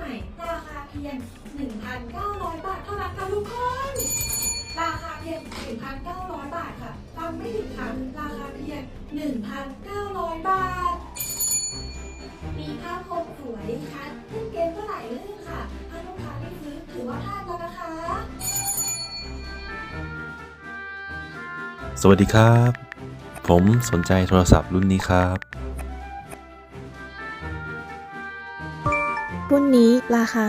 ม่ ราคาเพียง 1,900 บาทเท่านั้นค่ะทุกคน ราคาเพียง 1,900 บาทค่ะฟังไม่ผิดค่ะราคาเพียง 1,900 บาท มีภาพคมสวยชัดขึ้นเกมก็หลายเรื่องค่ะ ถ้าลูกค้าไม่ซื้อถือว่าพลาดแล้วนะคะสวัสดีครับ ผมสนใจโทรศัพท์รุ่นนี้ครับ รุ่นนี้ราคา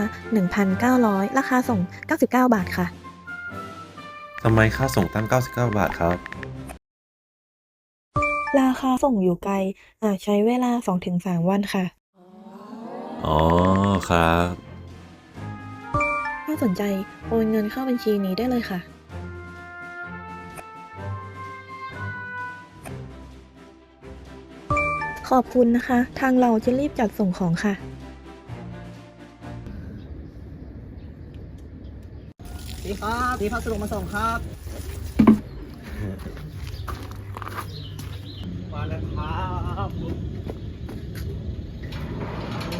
1,900 ราคาส่ง 99 บาทค่ะ ทำไมค่าส่งตั้ง 99 บาทครับ ราคาส่งอยู่ไกลอาจใช้เวลา 2-3 วันค่ะ อ๋อครับ ถ้าสนใจโอนเงินเข้าบัญชีนี้ได้เลยค่ะ ขอบคุณนะคะ ทางเราจะรีบจัดส่งของค่ะ ดีครับมีพัสดุมาส่งครับ มาแล้วครับ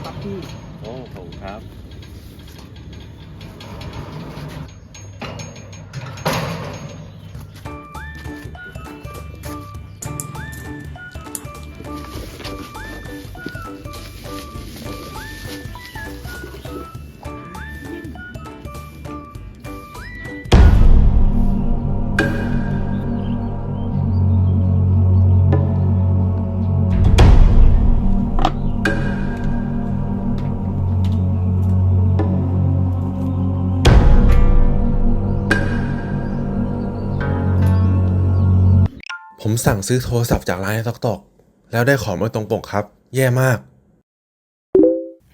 ครับพี่โอ้ผมครับ ผมสั่งซื้อโทรศัพท์จากร้านในตอกตอกแล้วได้ของไม่ตรงปกครับ แย่มาก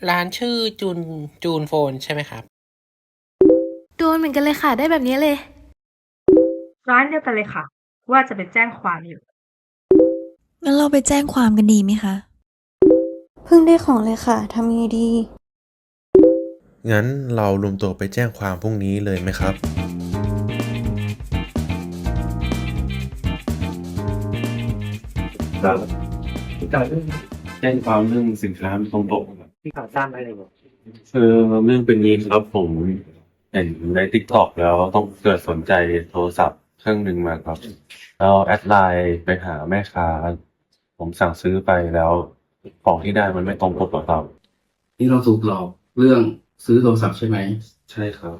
ร้านชื่อจูนจูนโฟนใช่ไหมครับ โดนเหมือนกันเลยค่ะ ได้แบบนี้เลย ร้านเดียวกันเลยค่ะ ว่าจะไปแจ้งความอยู่ งั้นเราไปแจ้งความกันดีไหมคะ เพิ่งได้ของเลยค่ะทำไงดี งั้นเรารวมตัวไปแจ้งความพรุ่งนี้เลยไหมครับ ครับแจ้งความเรื่องสินค้าไม่ตรงปกครับพี่ข่าวสั้นได้เลยเหรอคือเรื่องเป็นนี้ครับผมเห็นในทิกตอกแล้วต้องเกิดสนใจโทรศัพท์เครื่องหนึ่งมาครับ แล้วแอดไลน์ไปหาแม่ค้า ผมสั่งซื้อไปแล้วของที่ได้มันไม่ตรงปกกับเรานี่เราถูกหลอกเรื่องซื้อโทรศัพท์ใช่ไหมใช่ครับ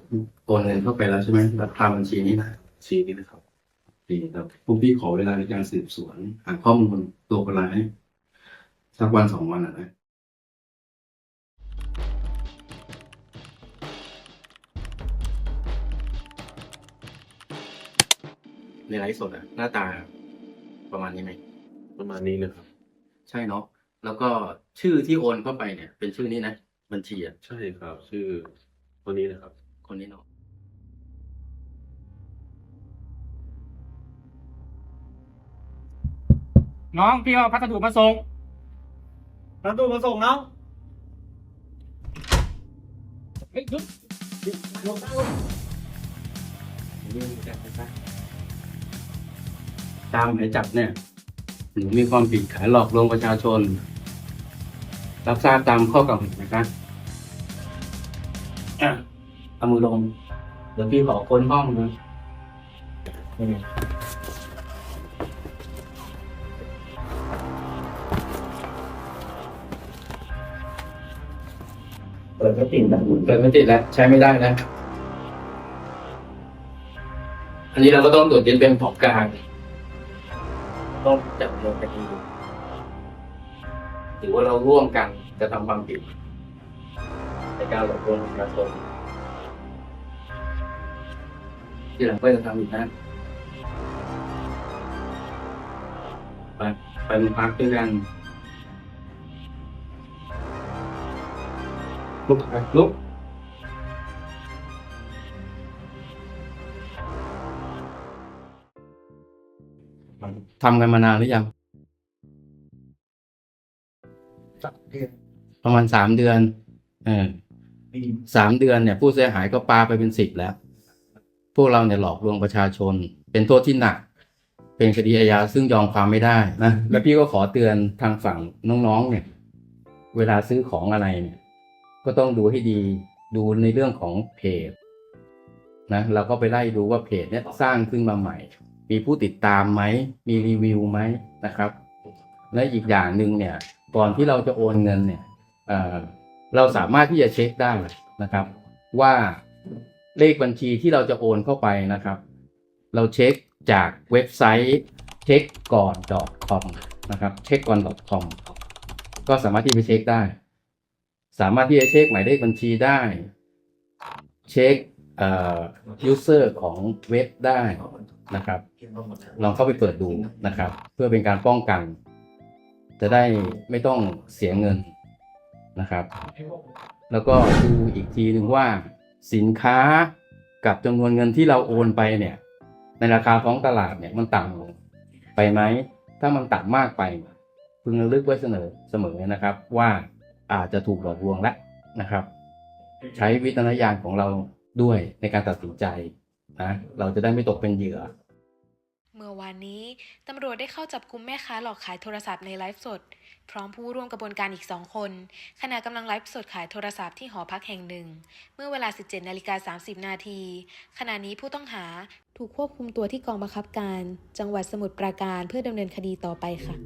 โอนเงินเข้าไปแล้วใช่ไหมรับตามบัญชีนี้นะ ชี้นี้นะครับ ดีครับผมพี่ขอเวลาในการสืบสวน หาข้อมูลตัวคนร้ายสักวันสองวันอะนะในไลฟ์สดอะหน้าตาประมาณนี้ไหมประมาณนี้เลยครับ ใช่เนาะแล้วก็ชื่อที่โอนเข้าไปเนี่ย เป็นชื่อนี้นะบัญชีอะใช่ครับ ชื่อคนนี้นะครับ คนนี้เนาะ น้องพี่เอาพัสดุมาส่งพัสดุมาส่งน้องเฮ้ยหยุดหยุดลงลงตามหมายจับเนี่ยหนูมีความผิดขายหลอกลวงประชาชน รับทราบตามข้อกล่าวหานะครับอะเอามือลง เดี๋ยวพี่ขอค้นห้องนะ เปิดไม่ติดแล้วเปิดไม่ติดแล้วใช้ไม่ได้แล้วอันนี้เราก็ต้องตรวจยึดเป็นของกลางต้องจับดำเนินคดีถือว่าเราร่วมกันจะทำความผิดในการหลอกลวงประชาชนที่หลังก็จะทำอีกนะไปไปโรงพักด้วยกัน ลุกไปลุกทำกันมานานหรือยังประมาณสามเดือน เออสามเดือนเนี่ย ผู้เสียหายก็ปาไปเป็นสิบแล้ว พวกเราเนี่ยหลอกลวงประชาชน เป็นโทษที่หนัก เป็นคดีอาญาซึ่งยอมความไม่ได้นะ แล้วพี่ก็ขอเตือนทางฝั่งน้องๆเนี่ย เวลาซื้อของอะไรเนี่ย ก็ต้องดูให้ดีดูในเรื่องของเพจนะเราก็ไปไล่ดูว่าเพจเนี้ยสร้างขึ้นมาใหม่ มีผู้ติดตามไหม มีรีวิวไหมนะครับ และอีกอย่างหนึ่งเนี่ยก่อนที่เราจะโอนเงินเนี่ยเอ่อเราสามารถที่จะเช็คได้นะครับ ว่าเลขบัญชีที่เราจะโอนเข้าไปนะครับ เราเช็คจากเว็บไซต์เช็คก่อน .com นะครับเช็คก่อน .com ก็สามารถที่ไปเช็คได้ สามารถที่จะเช็คหมายเลขบัญชีได้ เช็คเอ่อ user ของเว็บได้นะครับ ลองเข้าไปเปิดดูนะครับ เพื่อเป็นการป้องกัน จะได้ไม่ต้องเสียเงินนะครับ แล้วก็ดูอีกทีหนึ่งว่าสินค้ากับจำนวนเงินที่เราโอนไปเนี่ย ในราคาท้องตลาดเนี่ยมันต่ำลงไปไหม ถ้ามันต่ำมากไป พึงระลึกไว้เสนอเสมอนะครับว่า อาจจะถูกหลอกลวงแล้วนะครับ ใช้วิจารณญาณของเราด้วยในการตัดสินใจนะเราจะได้ไม่ตกเป็นเหยื่อ เมื่อวานนี้ตำรวจได้เข้าจับกุมแม่ค้าหลอกขายโทรศัพท์ในไลฟ์สด พร้อมผู้ร่วมกระบวนการอีกสองคน ขณะกำลังไลฟ์สดขายโทรศัพท์ที่หอพักแห่งหนึ่ง เมื่อเวลา 17นาฬิกา30 นาทีขณะนี้ผู้ต้องหาถูกควบคุมตัวที่กองบังคับการ จังหวัดสมุทรปราการเพื่อดำเนินคดีต่อไปค่ะ